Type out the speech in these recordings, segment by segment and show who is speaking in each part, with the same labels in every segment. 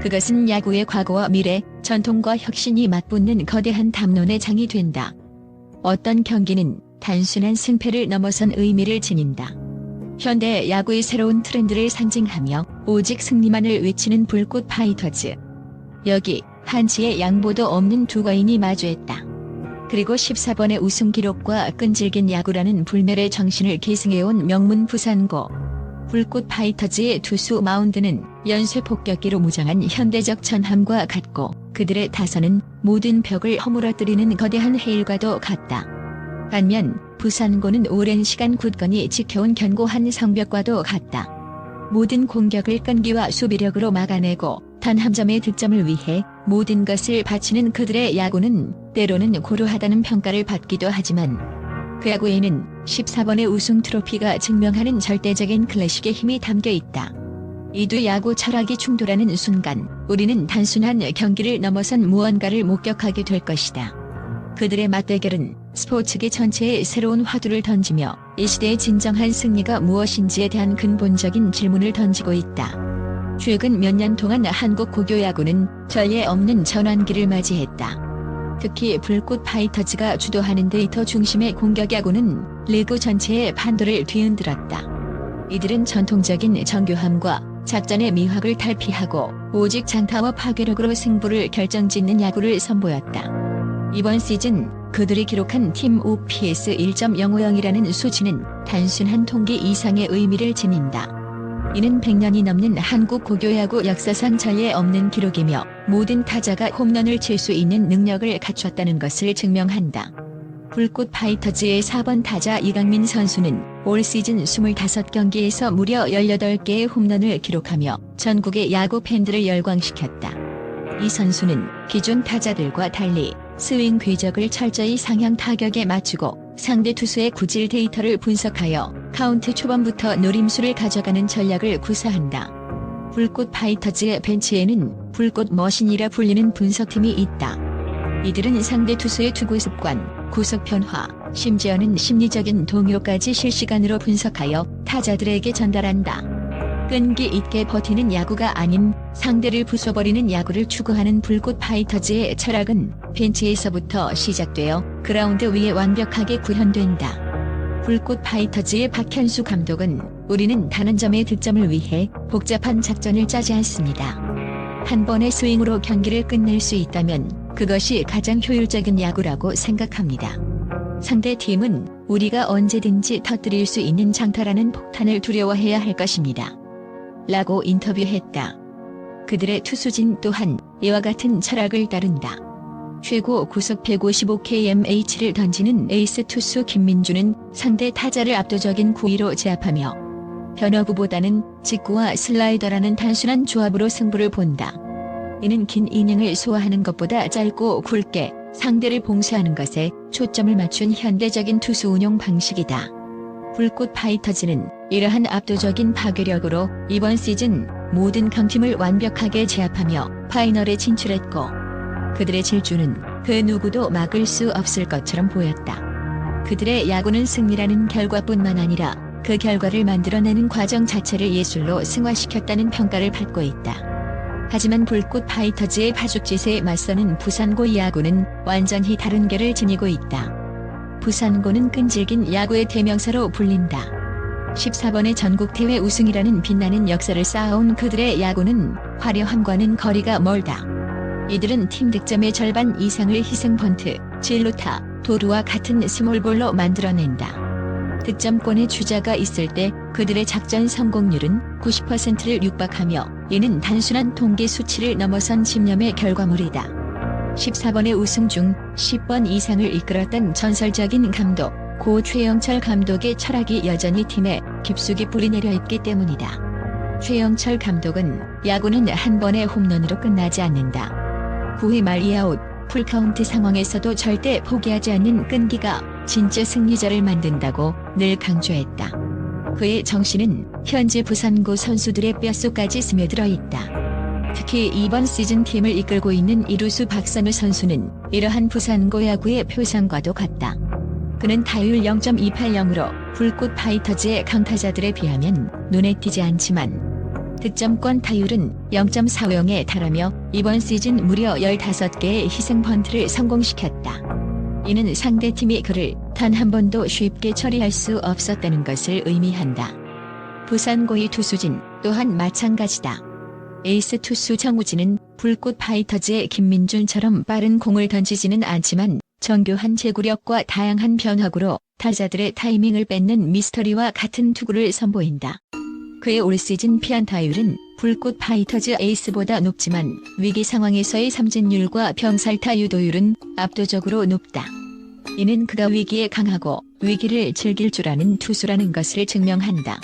Speaker 1: 그것은 야구의 과거와 미래, 전통과 혁신이 맞붙는 거대한 담론의 장이 된다. 어떤 경기는 단순한 승패를 넘어선 의미를 지닌다. 현대 야구의 새로운 트렌드를 상징하며 오직 승리만을 외치는 불꽃 파이터즈. 여기 한치의 양보도 없는 두 거인이 마주했다. 그리고 14번의 우승 기록과 끈질긴 야구라는 불멸의 정신을 계승해온 명문 부산고. 불꽃 파이터즈의 투수 마운드는 연쇄 폭격기로 무장한 현대적 전함과 같고 그들의 타선은 모든 벽을 허물어뜨리는 거대한 해일과도 같다. 반면 부산고는 오랜 시간 굳건히 지켜온 견고한 성벽과도 같다. 모든 공격을 끈기와 수비력으로 막아내고 단 한 점의 득점을 위해 모든 것을 바치는 그들의 야구는 때로는 고루하다는 평가를 받기도 하지만 그 야구에는 14번의 우승 트로피가 증명하는 절대적인 클래식의 힘이 담겨 있다. 이두 야구 철학이 충돌하는 순간 우리는 단순한 경기를 넘어선 무언가를 목격하게 될 것이다. 그들의 맞대결은 스포츠계 전체에 새로운 화두를 던지며 이 시대의 진정한 승리가 무엇인지에 대한 근본적인 질문을 던지고 있다. 최근 몇 년 동안 한국 고교 야구는 전례 없는 전환기를 맞이했다. 특히 불꽃 파이터즈가 주도하는 데이터 중심의 공격 야구는 리그 전체의 판도를 뒤흔들었다. 이들은 전통적인 정교함과 작전의 미학을 탈피하고 오직 장타와 파괴력으로 승부를 결정짓는 야구를 선보였다. 이번 시즌 그들이 기록한 팀 OPS 1.050이라는 수치는 단순한 통계 이상의 의미를 지닌다. 이는 100년이 넘는 한국 고교야구 역사상 전례 없는 기록이며 모든 타자가 홈런을 칠 수 있는 능력을 갖췄다는 것을 증명한다. 불꽃 파이터즈의 4번 타자 이강민 선수는 올 시즌 25경기에서 무려 18개의 홈런을 기록하며 전국의 야구 팬들을 열광시켰다. 이 선수는 기존 타자들과 달리 스윙 궤적을 철저히 상향 타격에 맞추고 상대 투수의 구질 데이터를 분석하여 카운트 초반부터 노림수를 가져가는 전략을 구사한다. 불꽃 파이터즈의 벤치에는 불꽃 머신이라 불리는 분석팀이 있다. 이들은 상대 투수의 투구 습관, 구속 변화, 심지어는 심리적인 동요까지 실시간으로 분석하여 타자들에게 전달한다. 끈기 있게 버티는 야구가 아닌 상대를 부숴버리는 야구를 추구하는 불꽃 파이터즈의 철학은 벤치에서부터 시작되어 그라운드 위에 완벽하게 구현된다. 불꽃 파이터즈의 박현수 감독은 우리는 단 한 점의 득점을 위해 복잡한 작전을 짜지 않습니다. 한 번의 스윙으로 경기를 끝낼 수 있다면 그것이 가장 효율적인 야구라고 생각합니다. 상대 팀은 우리가 언제든지 터뜨릴 수 있는 장타라는 폭탄을 두려워해야 할 것입니다. 라고 인터뷰했다. 그들의 투수진 또한 이와 같은 철학을 따른다. 최고 구속 155kmh를 던지는 에이스 투수 김민주는 상대 타자를 압도적인 구위로 제압하며 변화구보다는 직구와 슬라이더라는 단순한 조합으로 승부를 본다. 이는 긴 이닝을 소화하는 것보다 짧고 굵게 상대를 봉쇄하는 것에 초점을 맞춘 현대적인 투수 운용 방식이다. 불꽃 파이터즈는 이러한 압도적인 파괴력으로 이번 시즌 모든 강팀을 완벽하게 제압하며 파이널에 진출했고 그들의 질주는 그 누구도 막을 수 없을 것처럼 보였다. 그들의 야구는 승리라는 결과뿐만 아니라 그 결과를 만들어내는 과정 자체를 예술로 승화시켰다는 평가를 받고 있다. 하지만 불꽃 파이터즈의 파죽짓에 맞서는 부산고 야구는 완전히 다른 결을 지니고 있다. 부산고는 끈질긴 야구의 대명사로 불린다. 14번의 전국대회 우승이라는 빛나는 역사를 쌓아온 그들의 야구는 화려함과는 거리가 멀다. 이들은 팀 득점의 절반 이상을 희생 번트, 진루타, 도루와 같은 스몰볼로 만들어낸다. 득점권의 주자가 있을 때 그들의 작전 성공률은 90%를 육박하며 이는 단순한 통계 수치를 넘어선 집념의 결과물이다. 14번의 우승 중 10번 이상을 이끌었던 전설적인 감독 고 최영철 감독의 철학이 여전히 팀에 깊숙이 뿌리내려 있기 때문이다. 최영철 감독은 야구는 한 번의 홈런으로 끝나지 않는다. 9회 말 이아웃 풀카운트 상황에서도 절대 포기하지 않는 끈기가 진짜 승리자를 만든다고 늘 강조했다. 그의 정신은 현재 부산고 선수들의 뼛속까지 스며들어 있다. 특히 이번 시즌 팀을 이끌고 있는 이루수 박선우 선수는 이러한 부산고 야구의 표상과도 같다. 그는 타율 0.280으로 불꽃 파이터즈의 강타자들에 비하면 눈에 띄지 않지만 득점권 타율은 0.45에 달하며 이번 시즌 무려 15개의 희생 펀트를 성공시켰다. 이는 상대팀이 그를 단 한 번도 쉽게 처리할 수 없었다는 것을 의미한다. 부산 고위 투수진 또한 마찬가지다. 에이스 투수 정우진은 불꽃 파이터즈의 김민준처럼 빠른 공을 던지지는 않지만 정교한 제구력과 다양한 변화구로 타자들의 타이밍을 뺏는 미스터리와 같은 투구를 선보인다. 그의 올 시즌 피안타율은 불꽃 파이터즈 에이스보다 높지만 위기 상황에서의 삼진율과 병살타 유도율은 압도적으로 높다. 이는 그가 위기에 강하고 위기를 즐길 줄 아는 투수라는 것을 증명한다.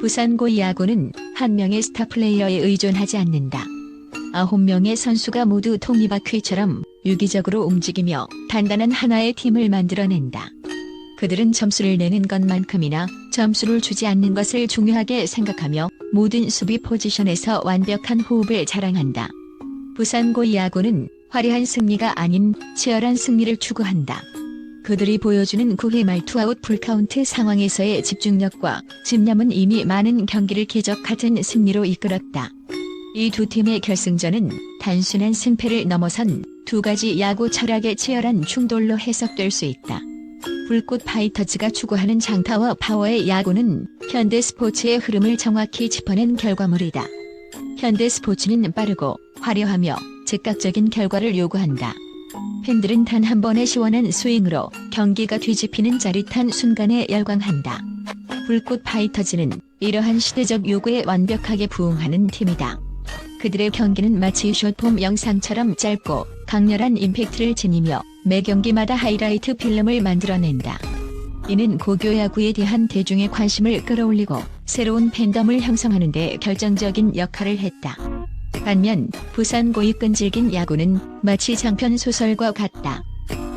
Speaker 1: 부산고 야구는 한 명의 스타 플레이어에 의존하지 않는다. 아홉 명의 선수가 모두 톱니바퀴처럼 유기적으로 움직이며 단단한 하나의 팀을 만들어낸다. 그들은 점수를 내는 것만큼이나 점수를 주지 않는 것을 중요하게 생각하며 모든 수비 포지션에서 완벽한 호흡을 자랑한다. 부산고 야구는 화려한 승리가 아닌 치열한 승리를 추구한다. 그들이 보여주는 9회 말 투아웃 풀카운트 상황에서의 집중력과 집념은 이미 많은 경기를 기적 같은 승리로 이끌었다. 이 두 팀의 결승전은 단순한 승패를 넘어선 두 가지 야구 철학의 치열한 충돌로 해석될 수 있다. 불꽃 파이터즈가 추구하는 장타와 파워의 야구는 현대 스포츠의 흐름을 정확히 짚어낸 결과물이다. 현대 스포츠는 빠르고 화려하며 즉각적인 결과를 요구한다. 팬들은 단 한 번의 시원한 스윙으로 경기가 뒤집히는 짜릿한 순간에 열광한다. 불꽃 파이터즈는 이러한 시대적 요구에 완벽하게 부응하는 팀이다. 그들의 경기는 마치 숏폼 영상처럼 짧고 강렬한 임팩트를 지니며 매 경기마다 하이라이트 필름을 만들어낸다. 이는 고교 야구에 대한 대중의 관심을 끌어올리고 새로운 팬덤을 형성하는 데 결정적인 역할을 했다. 반면 부산 고위 끈질긴 야구는 마치 장편 소설과 같다.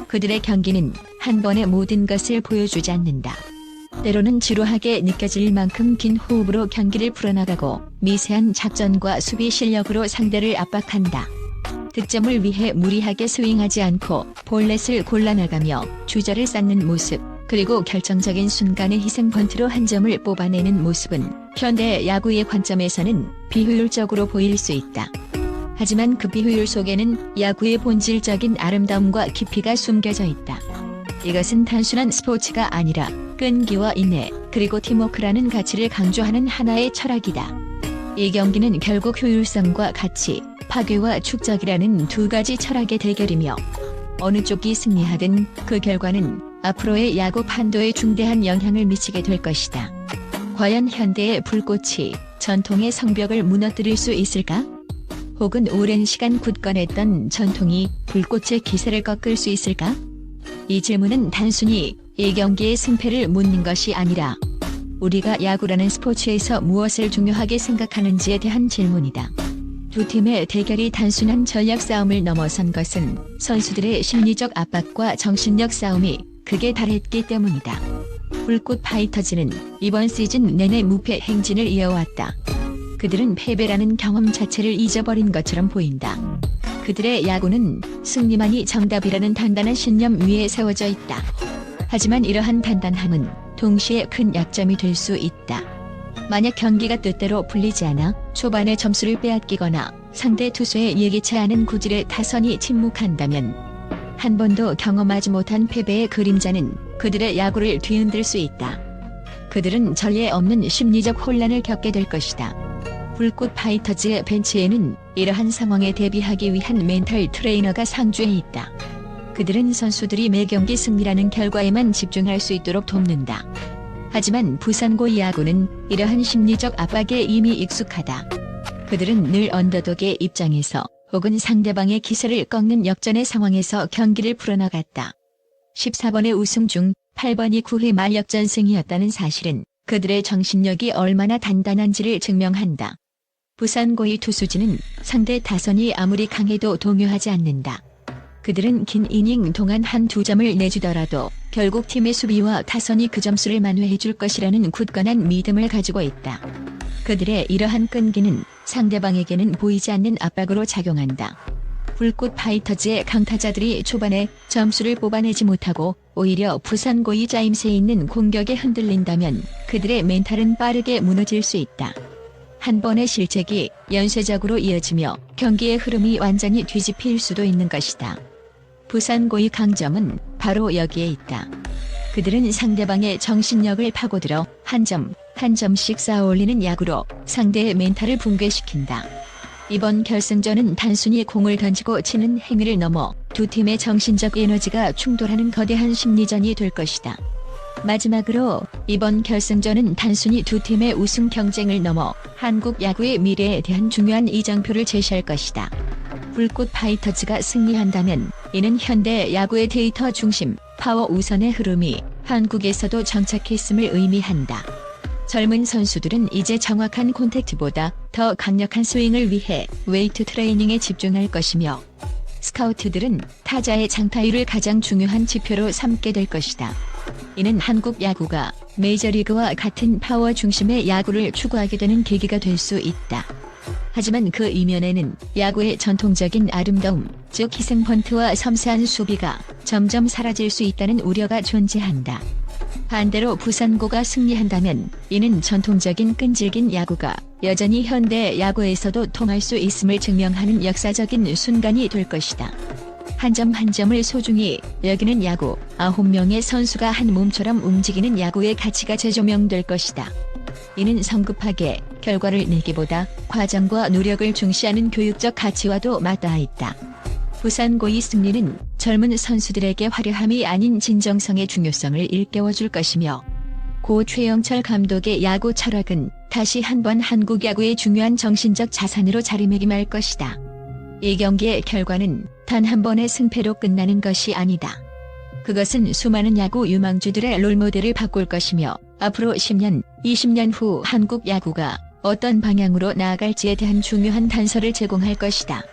Speaker 1: 그들의 경기는 한 번에 모든 것을 보여주지 않는다. 때로는 지루하게 느껴질 만큼 긴 호흡으로 경기를 풀어나가고 미세한 작전과 수비 실력으로 상대를 압박한다. 득점을 위해 무리하게 스윙하지 않고 볼넷을 골라나가며 주저를 쌓는 모습, 그리고 결정적인 순간에 희생 번트로 한 점을 뽑아내는 모습은 현대 야구의 관점에서는 비효율적으로 보일 수 있다. 하지만 그 비효율 속에는 야구의 본질적인 아름다움과 깊이가 숨겨져 있다. 이것은 단순한 스포츠가 아니라 끈기와 인내, 그리고 팀워크라는 가치를 강조하는 하나의 철학이다. 이 경기는 결국 효율성과 가치, 파괴와 축적이라는 두 가지 철학의 대결이며 어느 쪽이 승리하든 그 결과는 앞으로의 야구 판도에 중대한 영향을 미치게 될 것이다. 과연 현대의 불꽃이 전통의 성벽을 무너뜨릴 수 있을까? 혹은 오랜 시간 굳건했던 전통이 불꽃의 기세를 꺾을 수 있을까? 이 질문은 단순히 이 경기의 승패를 묻는 것이 아니라 우리가 야구라는 스포츠에서 무엇을 중요하게 생각하는지에 대한 질문이다. 두 팀의 대결이 단순한 전략 싸움을 넘어선 것은 선수들의 심리적 압박과 정신력 싸움이 극에 달했기 때문이다. 불꽃 파이터즈는 이번 시즌 내내 무패 행진을 이어왔다. 그들은 패배라는 경험 자체를 잊어버린 것처럼 보인다. 그들의 야구는 승리만이 정답이라는 단단한 신념 위에 세워져 있다. 하지만 이러한 단단함은 동시에 큰 약점이 될 수 있다. 만약 경기가 뜻대로 풀리지 않아 초반에 점수를 빼앗기거나 상대 투수의 예기치 않은 구질에 타선이 침묵한다면 한 번도 경험하지 못한 패배의 그림자는 그들의 야구를 뒤흔들 수 있다. 그들은 전례 없는 심리적 혼란을 겪게 될 것이다. 불꽃 파이터즈의 벤치에는 이러한 상황에 대비하기 위한 멘탈 트레이너가 상주해 있다. 그들은 선수들이 매 경기 승리라는 결과에만 집중할 수 있도록 돕는다. 하지만 부산고 야구는 이러한 심리적 압박에 이미 익숙하다. 그들은 늘 언더독의 입장에서 혹은 상대방의 기세를 꺾는 역전의 상황에서 경기를 풀어나갔다. 14번의 우승 중 8번이 9회 말 역전승이었다는 사실은 그들의 정신력이 얼마나 단단한지를 증명한다. 부산 고위 투수진은 상대 타선이 아무리 강해도 동요하지 않는다. 그들은 긴 이닝 동안 한 두 점을 내주더라도 결국 팀의 수비와 타선이 그 점수를 만회해 줄 것이라는 굳건한 믿음을 가지고 있다. 그들의 이러한 끈기는 상대방에게는 보이지 않는 압박으로 작용한다. 불꽃 파이터즈의 강타자들이 초반에 점수를 뽑아내지 못하고 오히려 부산 고위 자임새에 있는 공격에 흔들린다면 그들의 멘탈은 빠르게 무너질 수 있다. 한 번의 실책이 연쇄적으로 이어지며 경기의 흐름이 완전히 뒤집힐 수도 있는 것이다. 부산고의 강점은 바로 여기에 있다. 그들은 상대방의 정신력을 파고들어 한 점, 한 점씩 쌓아올리는 야구로 상대의 멘탈을 붕괴시킨다. 이번 결승전은 단순히 공을 던지고 치는 행위를 넘어 두 팀의 정신적 에너지가 충돌하는 거대한 심리전이 될 것이다. 마지막으로 이번 결승전은 단순히 두 팀의 우승 경쟁을 넘어 한국 야구의 미래에 대한 중요한 이정표를 제시할 것이다. 불꽃 파이터즈가 승리한다면 이는 현대 야구의 데이터 중심, 파워 우선의 흐름이 한국에서도 정착했음을 의미한다. 젊은 선수들은 이제 정확한 콘택트보다 더 강력한 스윙을 위해 웨이트 트레이닝에 집중할 것이며 스카우트들은 타자의 장타율을 가장 중요한 지표로 삼게 될 것이다. 이는 한국 야구가 메이저리그와 같은 파워 중심의 야구를 추구하게 되는 계기가 될 수 있다. 하지만 그 이면에는 야구의 전통적인 아름다움, 즉 희생 펀트와 섬세한 수비가 점점 사라질 수 있다는 우려가 존재한다. 반대로 부산고가 승리한다면 이는 전통적인 끈질긴 야구가 여전히 현대 야구에서도 통할 수 있음을 증명하는 역사적인 순간이 될 것이다. 한 점한 점을 소중히 여기는 야구, 아홉 명의 선수가 한 몸처럼 움직이는 야구의 가치가 재조명될 것이다. 이는 성급하게 결과를 내기보다 과정과 노력을 중시하는 교육적 가치와도 맞닿아 있다. 부산고의 승리는 젊은 선수들에게 화려함이 아닌 진정성의 중요성을 일깨워줄 것이며 고 최영철 감독의 야구 철학은 다시 한번 한국 야구의 중요한 정신적 자산으로 자리매김할 것이다. 이 경기의 결과는 단 한 번의 승패로 끝나는 것이 아니다. 그것은 수많은 야구 유망주들의 롤모델을 바꿀 것이며 앞으로 10년, 20년 후 한국 야구가 어떤 방향으로 나아갈지에 대한 중요한 단서를 제공할 것이다.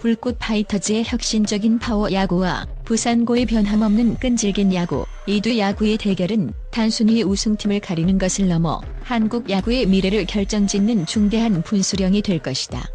Speaker 1: 불꽃 파이터즈의 혁신적인 파워 야구와 부산고의 변함없는 끈질긴 야구, 이두 야구의 대결은 단순히 우승팀을 가리는 것을 넘어 한국 야구의 미래를 결정짓는 중대한 분수령이 될 것이다.